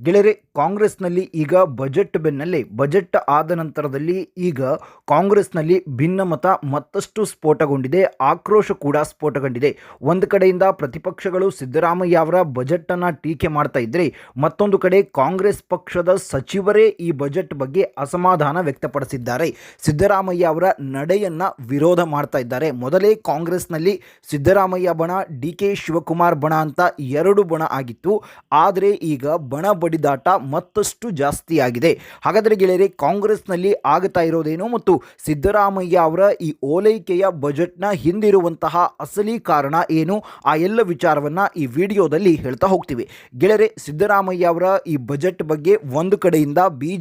ಗೆಳೆಯರೆ, ಕಾಂಗ್ರೆಸ್ನಲ್ಲಿ ಈಗ ಬಜೆಟ್ ಬೆನ್ನಲ್ಲೇ, ಬಜೆಟ್ ಆದ ನಂತರದಲ್ಲಿ ಈಗ ಕಾಂಗ್ರೆಸ್ನಲ್ಲಿ ಭಿನ್ನಮತ ಮತ್ತಷ್ಟು ಸ್ಫೋಟಗೊಂಡಿದೆ, ಆಕ್ರೋಶ ಕೂಡ ಸ್ಫೋಟಗೊಂಡಿದೆ. ಒಂದು ಕಡೆಯಿಂದ ಪ್ರತಿಪಕ್ಷಗಳು ಸಿದ್ದರಾಮಯ್ಯ ಅವರ ಬಜೆಟನ್ನು ಟೀಕೆ ಮಾಡ್ತಾ ಇದ್ದರೆ ಮತ್ತೊಂದು ಕಡೆ ಕಾಂಗ್ರೆಸ್ ಪಕ್ಷದ ಸಚಿವರೇ ಈ ಬಜೆಟ್ ಬಗ್ಗೆ ಅಸಮಾಧಾನ ವ್ಯಕ್ತಪಡಿಸಿದ್ದಾರೆ. ಸಿದ್ದರಾಮಯ್ಯ ಅವರ ನಡೆಯನ್ನು ವಿರೋಧ ಮಾಡ್ತಾ ಇದ್ದಾರೆ. ಮೊದಲೇ ಕಾಂಗ್ರೆಸ್ನಲ್ಲಿ ಸಿದ್ದರಾಮಯ್ಯ ಬಣ, ಡಿ ಕೆ ಶಿವಕುಮಾರ್ ಬಣ ಅಂತ ಎರಡು ಬಣ ಆಗಿತ್ತು. ಆದರೆ ಈಗ ಬಣ ಬಡಿದಾಟ ಮತ್ತಷ್ಟು ಜಾಸ್ತಿ ಆಗಿದೆ ಹಾಗಾದರೆ ಗೆಳೆಯರೆ, ಕಾಂಗ್ರೆಸ್ನಲ್ಲಿ ಆಗ್ತಾ ಇರೋದೇನು ಮತ್ತು ಸಿದ್ದರಾಮಯ್ಯ ಅವರ ಈ ಓಲೈಕೆಯ ಬಜೆಟ್ನ ಹಿಂದಿರುವಂತಹ ಅಸಲಿ ಕಾರಣ ಏನು? ಆ ಎಲ್ಲ ವಿಚಾರವನ್ನು ಈ ವಿಡಿಯೋದಲ್ಲಿ ಹೇಳ್ತಾ ಹೋಗ್ತೀವಿ. ಗೆಳೆಯರೆ, ಸಿದ್ದರಾಮಯ್ಯ ಅವರ ಈ ಬಜೆಟ್ ಬಗ್ಗೆ ಒಂದು ಕಡೆಯಿಂದ ಬಿ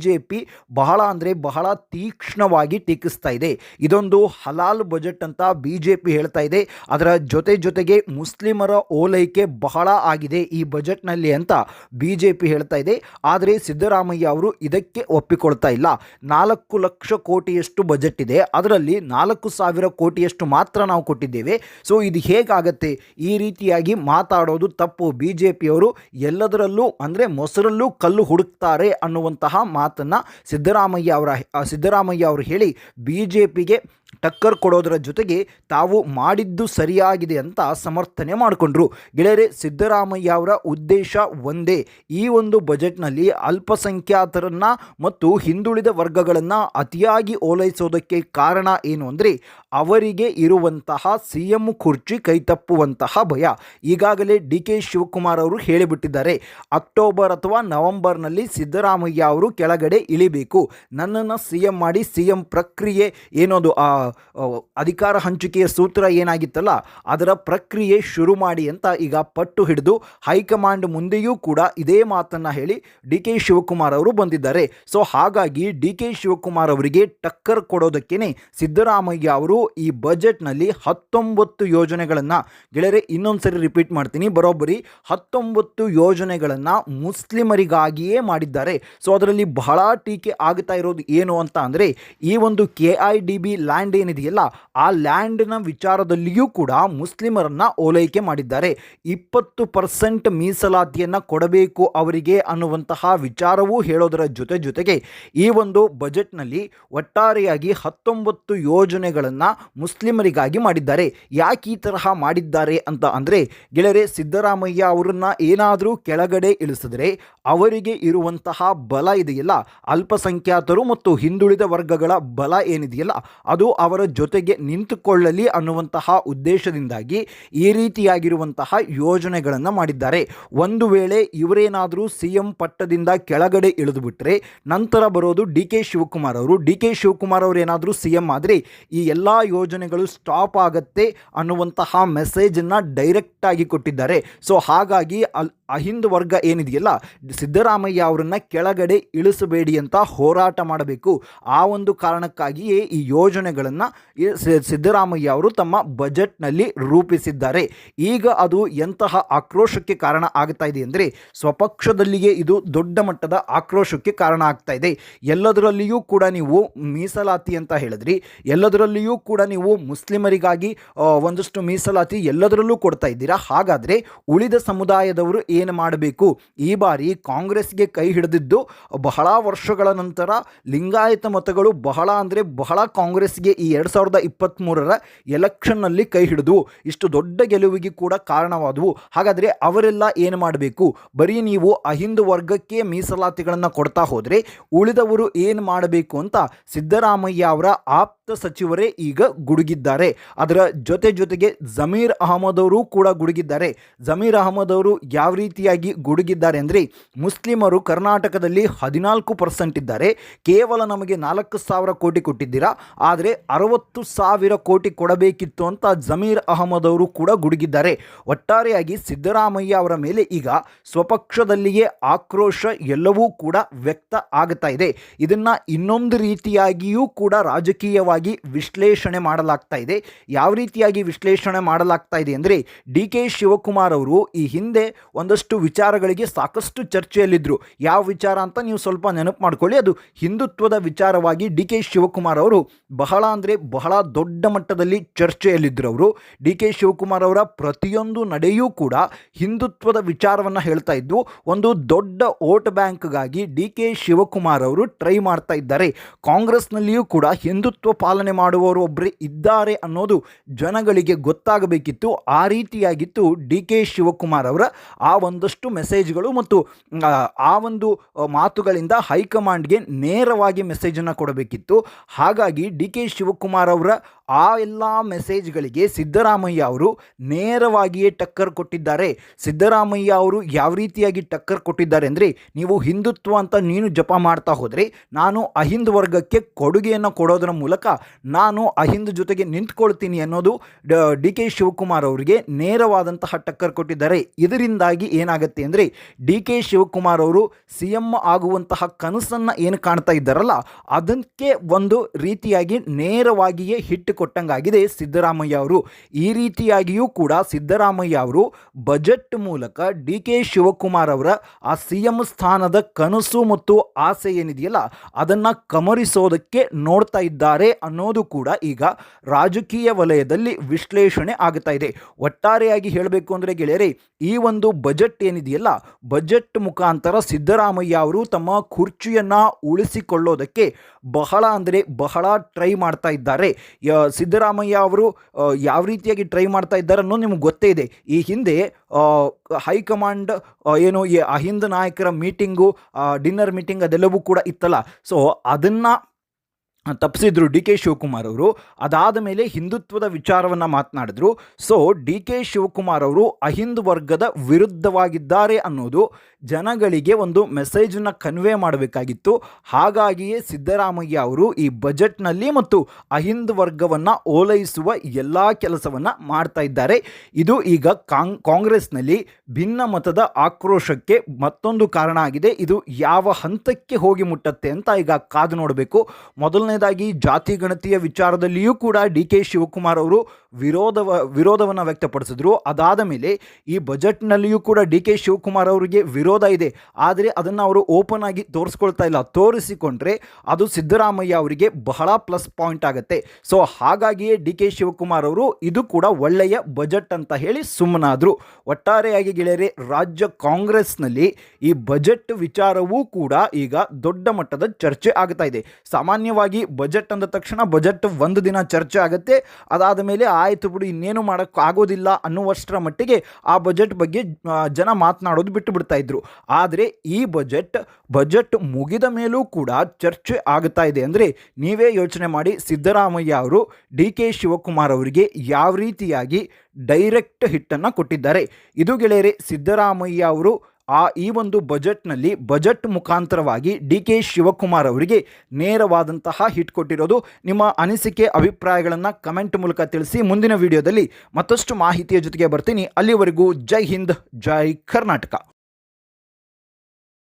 ಬಹಳ ಅಂದರೆ ಬಹಳ ತೀಕ್ಷ್ಣವಾಗಿ ಟೀಕಿಸ್ತಾ ಇದೆ. ಇದೊಂದು ಹಲಾಲ್ ಬಜೆಟ್ ಅಂತ ಬಿ ಹೇಳ್ತಾ ಇದೆ. ಅದರ ಜೊತೆ ಜೊತೆಗೆ ಮುಸ್ಲಿಮರ ಓಲೈಕೆ ಬಹಳ ಆಗಿದೆ ಈ ಬಜೆಟ್ನಲ್ಲಿ ಅಂತ ಬಿ ಜೆ ಪಿ ಹೇಳ್ತಾ ಇದೆ. ಆದರೆ ಸಿದ್ದರಾಮಯ್ಯ ಅವರು ಇದಕ್ಕೆ ಒಪ್ಪಿಕೊಳ್ತಾ ಇಲ್ಲ. ನಾಲ್ಕು ಲಕ್ಷ ಕೋಟಿಯಷ್ಟು ಬಜೆಟ್ ಇದೆ. ಅದರಲ್ಲಿ ನಾಲ್ಕು ಸಾವಿರ ಕೋಟಿಯಷ್ಟು ಮಾತ್ರ ನಾವು ಕೊಟ್ಟಿದ್ದೇವೆ. ಸೊ ಇದು ಹೇಗಾಗತ್ತೆ? ಈ ರೀತಿಯಾಗಿ ಮಾತಾಡೋದು ತಪ್ಪು. ಬಿ ಜೆ ಪಿಯವರು ಎಲ್ಲದರಲ್ಲೂ ಅಂದರೆ ಮೊಸರಲ್ಲೂ ಕಲ್ಲು ಹುಡುಕ್ತಾರೆ ಅನ್ನುವಂತಹ ಮಾತನ್ನು ಸಿದ್ದರಾಮಯ್ಯ ಅವರ, ಸಿದ್ದರಾಮಯ್ಯ ಅವರು ಹೇಳಿ ಬಿ ಜೆ ಪಿಗೆ ಟಕ್ಕರ್ ಕೊಡೋದರ ಜೊತೆಗೆ ತಾವು ಮಾಡಿದ್ದು ಸರಿಯಾಗಿದೆ ಅಂತ ಸಮರ್ಥನೆ ಮಾಡಿಕೊಂಡ್ರು. ಗೆಳೆಯರೆ, ಸಿದ್ದರಾಮಯ್ಯ ಅವರ ಉದ್ದೇಶ ಒಂದೇ. ಈ ಒಂದು ಬಜೆಟ್ನಲ್ಲಿ ಅಲ್ಪಸಂಖ್ಯಾತರನ್ನು ಮತ್ತು ಹಿಂದುಳಿದ ವರ್ಗಗಳನ್ನು ಅತಿಯಾಗಿ ಓಲೈಸೋದಕ್ಕೆ ಕಾರಣ ಏನು ಅಂದರೆ, ಅವರಿಗೆ ಇರುವಂತಹ ಸಿ ಎಂ ಕುರ್ಚಿ ಕೈತಪ್ಪುವಂತಹ ಭಯ. ಈಗಾಗಲೇ ಡಿ ಕೆ ಶಿವಕುಮಾರ್ ಅವರು ಹೇಳಿಬಿಟ್ಟಿದ್ದಾರೆ, ಅಕ್ಟೋಬರ್ ಅಥವಾ ನವೆಂಬರ್ನಲ್ಲಿ ಸಿದ್ದರಾಮಯ್ಯ ಅವರು ಕೆಳಗಡೆ ಇಳಿಬೇಕು. ನನ್ನನ್ನು ಸಿ ಎಂ ಮಾಡಿ ಸಿ ಎಂ ಪ್ರಕ್ರಿಯೆ, ಏನೋದು, ಆ ಅಧಿಕಾರ ಹಂಚಿಕೆಯ ಸೂತ್ರ ಏನಾಗಿತ್ತಲ್ಲ, ಅದರ ಪ್ರಕ್ರಿಯೆ ಶುರು ಮಾಡಿ ಅಂತ ಈಗ ಪಟ್ಟು ಹಿಡಿದು ಹೈಕಮಾಂಡ್ ಮುಂದೆಯೂ ಕೂಡ ಇದೇ ಮಾತನ್ನು ಹೇಳಿ ಡಿ ಕೆ ಶಿವಕುಮಾರ್ ಅವರು ಬಂದಿದ್ದಾರೆ. ಸೊ, ಹಾಗಾಗಿ ಡಿ ಕೆ ಶಿವಕುಮಾರ್ ಅವರಿಗೆ ಟಕ್ಕರ್ ಕೊಡೋದಕ್ಕೇನೆ ಸಿದ್ದರಾಮಯ್ಯ ಅವರು ಈ ಬಜೆಟ್ನಲ್ಲಿ ಹತ್ತೊಂಬತ್ತು ಯೋಜನೆಗಳನ್ನು, ಗೆಳೆಯರೆ, ಇನ್ನೊಂದ್ಸರಿ ರಿಪೀಟ್ ಮಾಡ್ತೀನಿ, ಬರೋಬ್ಬರಿ ಹತ್ತೊಂಬತ್ತು ಯೋಜನೆಗಳನ್ನು ಮುಸ್ಲಿಮರಿಗಾಗಿಯೇ ಮಾಡಿದ್ದಾರೆ. ಸೊ, ಅದರಲ್ಲಿ ಬಹಳ ಟೀಕೆ ಆಗ್ತಾ ಇರೋದು ಏನು ಅಂತ ಅಂದರೆ, ಈ ಒಂದು K I D B land ಏನಿದೆಯಲ್ಲ, ಆ ಲ್ಯಾಂಡ್ನ ವಿಚಾರದಲ್ಲಿಯೂ ಕೂಡ ಮುಸ್ಲಿಮರನ್ನ ಓಲೈಕೆ ಮಾಡಿದ್ದಾರೆ. ಇಪ್ಪತ್ತು ಪರ್ಸೆಂಟ್ ಮೀಸಲಾತಿಯನ್ನು ಕೊಡಬೇಕು ಅವರಿಗೆ ಅನ್ನುವಂತಹ ವಿಚಾರವೂ ಹೇಳೋದರ ಜೊತೆ ಜೊತೆಗೆ ಈ ಒಂದು ಬಜೆಟ್ನಲ್ಲಿ ಒಟ್ಟಾರೆಯಾಗಿ ಹತ್ತೊಂಬತ್ತು ಯೋಜನೆಗಳನ್ನು ಮುಸ್ಲಿಮರಿಗಾಗಿ ಮಾಡಿದ್ದಾರೆ. ಯಾಕೆ ಈ ತರಹ ಮಾಡಿದ್ದಾರೆ ಅಂತ ಅಂದರೆ, ಗೆಳೆಯರೆ, ಸಿದ್ದರಾಮಯ್ಯ ಅವರನ್ನ ಏನಾದರೂ ಕೆಳಗಡೆ ಇಳಿಸಿದ್ರೆ ಅವರಿಗೆ ಇರುವಂತಹ ಬಲ ಇದೆಯಲ್ಲ, ಅಲ್ಪಸಂಖ್ಯಾತರು ಮತ್ತು ಹಿಂದುಳಿದ ವರ್ಗಗಳ ಬಲ ಏನಿದೆಯಲ್ಲ, ಅದು ಅವರ ಜೊತೆಗೆ ನಿಂತುಕೊಳ್ಳಲಿ ಅನ್ನುವಂತಹ ಉದ್ದೇಶದಿಂದಾಗಿ ಈ ರೀತಿಯಾಗಿರುವಂತಹ ಯೋಜನೆಗಳನ್ನು ಮಾಡಿದ್ದಾರೆ. ಒಂದು ವೇಳೆ ಇವರೇನಾದರೂ ಸಿ ಎಂ ಪಟ್ಟದಿಂದ ಕೆಳಗಡೆ ಇಳಿದುಬಿಟ್ರೆ ನಂತರ ಬರೋದು ಡಿ ಕೆ ಶಿವಕುಮಾರ್ ಅವರು. ಡಿ ಕೆ ಶಿವಕುಮಾರ್ ಅವರು ಏನಾದರೂ ಸಿ ಎಂ ಆದರೆ ಈ ಎಲ್ಲ ಯೋಜನೆಗಳು ಸ್ಟಾಪ್ ಆಗತ್ತೆ ಅನ್ನುವಂತಹ ಮೆಸೇಜನ್ನು ಡೈರೆಕ್ಟಾಗಿ ಕೊಟ್ಟಿದ್ದಾರೆ. ಸೊ ಹಾಗಾಗಿ ಅಲ್ ಅಹಿಂದ ವರ್ಗ ಏನಿದೆಯಲ್ಲ, ಸಿದ್ದರಾಮಯ್ಯ ಅವರನ್ನು ಕೆಳಗಡೆ ಇಳಿಸಬೇಡಿ ಅಂತ ಹೋರಾಟ ಮಾಡಬೇಕು. ಆ ಒಂದು ಕಾರಣಕ್ಕಾಗಿಯೇ ಈ ಯೋಜನೆಗಳನ್ನು ಸಿದ್ದರಾಮಯ್ಯ ಅವರು ತಮ್ಮ ಬಜೆಟ್ನಲ್ಲಿ ರೂಪಿಸಿದ್ದಾರೆ. ಈಗ ಅದು ಎಂತಹ ಆಕ್ರೋಶಕ್ಕೆ ಕಾರಣ ಆಗ್ತಾ ಇದೆ ಅಂದರೆ, ಸ್ವಪಕ್ಷದಲ್ಲಿಯೇ ಇದು ದೊಡ್ಡ ಮಟ್ಟದ ಆಕ್ರೋಶಕ್ಕೆ ಕಾರಣ ಆಗ್ತಾ ಇದೆ. ಎಲ್ಲದರಲ್ಲಿಯೂ ಕೂಡ ನೀವು ಮೀಸಲಾತಿ ಅಂತ ಹೇಳಿದ್ರಿ, ಎಲ್ಲದರಲ್ಲಿಯೂ ಕೂಡ ನೀವು ಮುಸ್ಲಿಮರಿಗಾಗಿ ಒಂದಷ್ಟು ಮೀಸಲಾತಿ ಎಲ್ಲದರಲ್ಲೂ ಕೊಡ್ತಾ ಇದ್ದೀರಾ? ಹಾಗಾದರೆ ಉಳಿದ ಸಮುದಾಯದವರು ಏನು ಮಾಡಬೇಕು? ಈ ಬಾರಿ ಕಾಂಗ್ರೆಸ್ಗೆ ಕೈ ಹಿಡಿದಿದ್ದು ಬಹಳ ವರ್ಷಗಳ ನಂತರ ಲಿಂಗಾಯತ ಮತಗಳು ಬಹಳ ಅಂದರೆ ಬಹಳ ಕಾಂಗ್ರೆಸ್ಗೆ ಈ ಎರಡು ಸಾವಿರದ ಇಪ್ಪತ್ತ್ಮೂರರ ಎಲೆಕ್ಷನ್ನಲ್ಲಿ ಕೈ ಹಿಡಿದು ಇಷ್ಟು ದೊಡ್ಡ ಗೆಲುವಿಗೆ ಕೂಡ ಕಾರಣವಾದವು. ಹಾಗಾದರೆ ಅವರೆಲ್ಲ ಏನು ಮಾಡಬೇಕು? ಬರೀ ನೀವು ಅಹಿಂದು ವರ್ಗಕ್ಕೆ ಮೀಸಲಾತಿಗಳನ್ನು ಕೊಡ್ತಾ ಹೋದರೆ ಉಳಿದವರು ಏನು ಮಾಡಬೇಕು ಅಂತ ಸಿದ್ದರಾಮಯ್ಯ ಅವರ ಆಪ್ತ ಸಚಿವರೇ ಈಗ ಗುಡುಗಿದ್ದಾರೆ. ಅದರ ಜೊತೆ ಜೊತೆಗೆ ಜಮೀರ್ ಅಹಮದ್ ಅವರು ಕೂಡ ಗುಡುಗಿದ್ದಾರೆ. ಜಮೀರ್ ಅಹಮದ್ ಅವರು ಯಾವ ರೀತಿಯಾಗಿ ಗುಡುಗಿದ್ದಾರೆ ಅಂದರೆ ಮುಸ್ಲಿಮರು ಕರ್ನಾಟಕದಲ್ಲಿ ಹದಿನಾಲ್ಕು ಪರ್ಸೆಂಟ್ ಇದ್ದಾರೆ. ಕೇವಲ ನಮಗೆ ನಾಲ್ಕು ಸಾವಿರ ಕೋಟಿ ಕೊಟ್ಟಿದ್ದೀರಾ? ಆದರೆ ಅರವತ್ತು ಸಾವಿರ ಕೋಟಿ ಕೊಡಬೇಕಿತ್ತು ಅಂತ ಜಮೀರ್ ಅಹಮದ್ ಅವರು ಕೂಡ ಗುಡುಗಿದ್ದಾರೆ. ಒಟ್ಟಾರೆಯಾಗಿ ಸಿದ್ದರಾಮಯ್ಯ ಅವರ ಮೇಲೆ ಈಗ ಸ್ವಪಕ್ಷದಲ್ಲಿಯೇ ಆಕ್ರೋಶ ಎಲ್ಲವೂ ಕೂಡ ವ್ಯಕ್ತ ಆಗ್ತಾ ಇದೆ. ಇದನ್ನು ಇನ್ನೊಂದು ರೀತಿಯಾಗಿಯೂ ಕೂಡ ರಾಜಕೀಯವಾಗಿ ವಿಶ್ಲೇಷಣೆ ಮಾಡಲಾಗ್ತಾ ಇದೆ. ಯಾವ ರೀತಿಯಾಗಿ ವಿಶ್ಲೇಷಣೆ ಮಾಡಲಾಗ್ತಾ ಇದೆ ಅಂದರೆ ಡಿ ಕೆ ಶಿವಕುಮಾರ್ ಅವರು ಈ ಹಿಂದೆ ಒಂದಷ್ಟು ಒಂದಷ್ಟು ವಿಚಾರಗಳಿಗೆ ಸಾಕಷ್ಟು ಚರ್ಚೆಯಲ್ಲಿದ್ದರು ಯಾವ ವಿಚಾರ ಅಂತ ನೀವು ಸ್ವಲ್ಪ ನೆನಪು ಮಾಡ್ಕೊಳ್ಳಿ. ಅದು ಹಿಂದುತ್ವದ ವಿಚಾರವಾಗಿ ಡಿ ಕೆ ಶಿವಕುಮಾರ್ ಅವರು ಬಹಳ ಅಂದರೆ ಬಹಳ ದೊಡ್ಡ ಮಟ್ಟದಲ್ಲಿ ಚರ್ಚೆಯಲ್ಲಿದ್ದರು ಅವರು. ಡಿ ಕೆ ಶಿವಕುಮಾರ್ ಅವರ ಪ್ರತಿಯೊಂದು ನಡೆಯೂ ಕೂಡ ಹಿಂದುತ್ವದ ವಿಚಾರವನ್ನು ಹೇಳ್ತಾ ಇದ್ದು ಒಂದು ದೊಡ್ಡ ವೋಟ್ ಬ್ಯಾಂಕ್ಗಾಗಿ ಡಿ ಕೆ ಶಿವಕುಮಾರ್ ಅವರು ಟ್ರೈ ಮಾಡ್ತಾ ಇದ್ದಾರೆ. ಕಾಂಗ್ರೆಸ್ನಲ್ಲಿಯೂ ಕೂಡ ಹಿಂದುತ್ವ ಪಾಲನೆ ಮಾಡುವವರು ಒಬ್ಬರೇ ಇದ್ದಾರೆ ಅನ್ನೋದು ಜನಗಳಿಗೆ ಗೊತ್ತಾಗಬೇಕಿತ್ತು. ಆ ರೀತಿಯಾಗಿತ್ತು ಡಿ ಕೆ ಶಿವಕುಮಾರ್ ಅವರ ಆ ಒಂದಷ್ಟು ಮೆಸೇಜ್ಗಳು ಮತ್ತು ಆ, ಒಂದು ಮಾತುಗಳಿಂದ ಹೈಕಮಾಂಡ್ಗೆ ನೇರವಾಗಿ ಮೆಸೇಜನ್ನು ಕೊಡಬೇಕಿತ್ತು. ಹಾಗಾಗಿ ಡಿ ಕೆ ಶಿವಕುಮಾರ್ ಅವರ ಆ ಎಲ್ಲ ಮೆಸೇಜ್ಗಳಿಗೆ ಸಿದ್ದರಾಮಯ್ಯ ಅವರು ನೇರವಾಗಿಯೇ ಟಕ್ಕರ್ ಕೊಟ್ಟಿದ್ದಾರೆ. ಸಿದ್ದರಾಮಯ್ಯ ಅವರು ಯಾವ ರೀತಿಯಾಗಿ ಟಕ್ಕರ್ ಕೊಟ್ಟಿದ್ದಾರೆ ಅಂದರೆ ನೀವು ಹಿಂದುತ್ವ ಅಂತ ನೀನು ಜಪ ಮಾಡ್ತಾ ಹೋದರೆ ನಾನು ಅಹಿಂದ್ ವರ್ಗಕ್ಕೆ ಕೊಡುಗೆಯನ್ನು ಕೊಡೋದರ ಮೂಲಕ ನಾನು ಅಹಿಂದ್ ಜೊತೆಗೆ ನಿಂತ್ಕೊಳ್ತೀನಿ ಅನ್ನೋದು ಡಿ ಕೆ ಶಿವಕುಮಾರ್ ಅವರಿಗೆ ನೇರವಾದಂತಹ ಟಕ್ಕರ್ ಕೊಟ್ಟಿದ್ದಾರೆ. ಇದರಿಂದಾಗಿ ಏನಾಗುತ್ತೆ ಅಂದರೆ ಡಿ ಕೆ ಶಿವಕುಮಾರ್ ಅವರು ಸಿ ಎಂ ಆಗುವಂತಹ ಕನಸನ್ನು ಏನು ಕಾಣ್ತಾ ಇದ್ದಾರಲ್ಲ, ಅದಕ್ಕೆ ಒಂದು ರೀತಿಯಾಗಿ ನೇರವಾಗಿಯೇ ಹಿಟ್ಟು ಕೊಟ್ಟಂಗಾಗಿದೆ ಸಿದ್ದರಾಮಯ್ಯ ಅವರು. ಈ ರೀತಿಯಾಗಿಯೂ ಕೂಡ ಸಿದ್ದರಾಮಯ್ಯ ಅವರು ಬಜೆಟ್ ಮೂಲಕ ಡಿ ಕೆ ಶಿವಕುಮಾರ್ ಅವರ ಆ ಸಿ ಎಂ ಸ್ಥಾನದ ಕನಸು ಮತ್ತು ಆಸೆ ಏನಿದೆಯಲ್ಲ, ಅದನ್ನು ಕಮರಿಸೋದಕ್ಕೆ ನೋಡ್ತಾ ಇದ್ದಾರೆ ಅನ್ನೋದು ಕೂಡ ಈಗ ರಾಜಕೀಯ ವಲಯದಲ್ಲಿ ವಿಶ್ಲೇಷಣೆ ಆಗ್ತಾ ಇದೆ. ಒಟ್ಟಾರೆಯಾಗಿ ಹೇಳಬೇಕು ಅಂದರೆ ಗೆಳೆಯರೇ, ಈ ಒಂದು ಬಜೆಟ್ ಏನಿದೆಯಲ್ಲ, ಬಜೆಟ್ ಮುಖಾಂತರ ಸಿದ್ದರಾಮಯ್ಯ ಅವರು ತಮ್ಮ ಕುರ್ಚಿಯನ್ನು ಉಳಿಸಿಕೊಳ್ಳೋದಕ್ಕೆ ಬಹಳ ಅಂದರೆ ಬಹಳ ಟ್ರೈ ಮಾಡ್ತಾ ಇದ್ದಾರೆ. ಸಿದ್ದರಾಮಯ್ಯ ಅವರು ಯಾವ ರೀತಿಯಾಗಿ ಟ್ರೈ ಮಾಡ್ತಾ ಇದ್ದಾರೆ ಅನ್ನೋದು ನಿಮ್ಗೆ ಗೊತ್ತೇ ಇದೆ. ಈ ಹಿಂದೆ ಹೈಕಮಾಂಡ್ ಏನು ಅಹಿಂದ ನಾಯಕರ ಮೀಟಿಂಗು ಡಿನ್ನರ್ ಮೀಟಿಂಗ್ ಅದೆಲ್ಲವೂ ಕೂಡ ಇತ್ತಲ್ಲ. ಸೊ, ಅದನ್ನು ತಪ್ಪಿಸಿದ್ರು ಡಿ ಕೆ ಶಿವಕುಮಾರ್ ಅವರು. ಅದಾದ ಮೇಲೆ ಹಿಂದುತ್ವದ ವಿಚಾರವನ್ನು ಮಾತನಾಡಿದ್ರು. ಸೊ, ಡಿ ಕೆ ಶಿವಕುಮಾರ್ ಅವರು ಅಹಿಂದ್ ವರ್ಗದ ವಿರುದ್ಧವಾಗಿದ್ದಾರೆ ಅನ್ನೋದು ಜನಗಳಿಗೆ ಒಂದು ಮೆಸೇಜನ್ನು ಕನ್ವೆ ಮಾಡಬೇಕಾಗಿತ್ತು. ಹಾಗಾಗಿಯೇ ಸಿದ್ದರಾಮಯ್ಯ ಅವರು ಈ ಬಜೆಟ್ನಲ್ಲಿ ಮತ್ತು ಅಹಿಂದ್ ವರ್ಗವನ್ನು ಓಲೈಸುವ ಎಲ್ಲ ಕೆಲಸವನ್ನು ಮಾಡ್ತಾ ಇದ್ದಾರೆ. ಇದು ಈಗ ಕಾಂಗ್ ಕಾಂಗ್ರೆಸ್ನಲ್ಲಿ ಭಿನ್ನ ಮತದ ಆಕ್ರೋಶಕ್ಕೆ ಮತ್ತೊಂದು ಕಾರಣ ಆಗಿದೆ. ಇದು ಯಾವ ಹಂತಕ್ಕೆ ಹೋಗಿ ಮುಟ್ಟತ್ತೆ ಅಂತ ಈಗ ಕಾದು ನೋಡಬೇಕು. ಮೊದಲನೇದಾಗಿ ಜಾತಿ ಗಣತಿಯ ವಿಚಾರದಲ್ಲಿಯೂ ಕೂಡ ಡಿ ಕೆ ಶಿವಕುಮಾರ್ ಅವರು ವಿರೋಧವ, ವಿರೋಧವನ್ನು ವ್ಯಕ್ತಪಡಿಸಿದ್ರು. ಅದಾದ ಮೇಲೆ ಈ ಬಜೆಟ್ನಲ್ಲಿಯೂ ಕೂಡ ಡಿ ಕೆ ಶಿವಕುಮಾರ್ ಅವರಿಗೆ ವಿರೋಧ ಇದೆ. ಆದರೆ ಅದನ್ನು ಅವರು ಓಪನ್ ಆಗಿ ತೋರಿಸ್ಕೊಳ್ತಾ ಇಲ್ಲ. ತೋರಿಸಿಕೊಂಡ್ರೆ ಅದು ಸಿದ್ದರಾಮಯ್ಯ ಅವರಿಗೆ ಬಹಳ ಪ್ಲಸ್ ಪಾಯಿಂಟ್ ಆಗುತ್ತೆ. ಸೊ ಹಾಗಾಗಿಯೇ ಡಿ ಕೆ ಶಿವಕುಮಾರ್ ಅವರು ಇದು ಕೂಡ ಒಳ್ಳೆಯ ಬಜೆಟ್ ಅಂತ ಹೇಳಿ ಸುಮ್ಮನಾದರು. ಒಟ್ಟಾರೆಯಾಗಿ ಗೆಳೆಯರೆ, ರಾಜ್ಯ ಕಾಂಗ್ರೆಸ್ನಲ್ಲಿ ಈ ಬಜೆಟ್ ವಿಚಾರವೂ ಕೂಡ ಈಗ ದೊಡ್ಡ ಮಟ್ಟದ ಚರ್ಚೆ ಆಗ್ತಾ ಇದೆ. ಸಾಮಾನ್ಯವಾಗಿ ಬಜೆಟ್ ಅಂದ ತಕ್ಷಣ ಬಜೆಟ್ ಒಂದು ದಿನ ಚರ್ಚೆ ಆಗುತ್ತೆ. ಅದಾದ ಮೇಲೆ ಆಯಿತು ಬಿಡು, ಇನ್ನೇನು ಮಾಡೋಕ್ಕೆ ಆಗೋದಿಲ್ಲ ಅನ್ನುವಷ್ಟರ ಮಟ್ಟಿಗೆ ಆ ಬಜೆಟ್ ಬಗ್ಗೆ ಜನ ಮಾತನಾಡೋದು ಬಿಟ್ಟು ಬಿಡ್ತಾ ಇದ್ರು. ಆದರೆ ಈ ಬಜೆಟ್ ಬಜೆಟ್ ಮುಗಿದ ಮೇಲೂ ಕೂಡ ಚರ್ಚೆ ಆಗ್ತಾ ಇದೆ ಅಂದರೆ ನೀವೇ ಯೋಚನೆ ಮಾಡಿ ಸಿದ್ದರಾಮಯ್ಯ ಅವರು, ಡಿ ಕೆ ಶಿವಕುಮಾರ್ ಅವರಿಗೆ ಯಾವ ರೀತಿಯಾಗಿ ಡೈರೆಕ್ಟ್ ಹಿಟ್ಟನ್ನು ಕೊಟ್ಟಿದ್ದಾರೆ. ಇದು ಗೆಳೆಯರೆ, ಸಿದ್ದರಾಮಯ್ಯ ಅವರು ಆ ಈ ಒಂದು ಬಜೆಟ್ನಲ್ಲಿ ಬಜೆಟ್ ಮುಖಾಂತರವಾಗಿ ಡಿ ಕೆ ಶಿವಕುಮಾರ್ ಅವರಿಗೆ ನೇರವಾದಂತಹ ಹಿಟ್ ಕೊಟ್ಟಿರೋದು. ನಿಮ್ಮ ಅನಿಸಿಕೆ, ಅಭಿಪ್ರಾಯಗಳನ್ನು ಕಮೆಂಟ್ ಮೂಲಕ ತಿಳಿಸಿ. ಮುಂದಿನ ವಿಡಿಯೋದಲ್ಲಿ ಮತ್ತಷ್ಟು ಮಾಹಿತಿಯ ಜೊತೆಗೆ ಬರ್ತೀನಿ. ಅಲ್ಲಿವರೆಗೂ ಜೈ ಹಿಂದ್, ಜೈ ಕರ್ನಾಟಕ.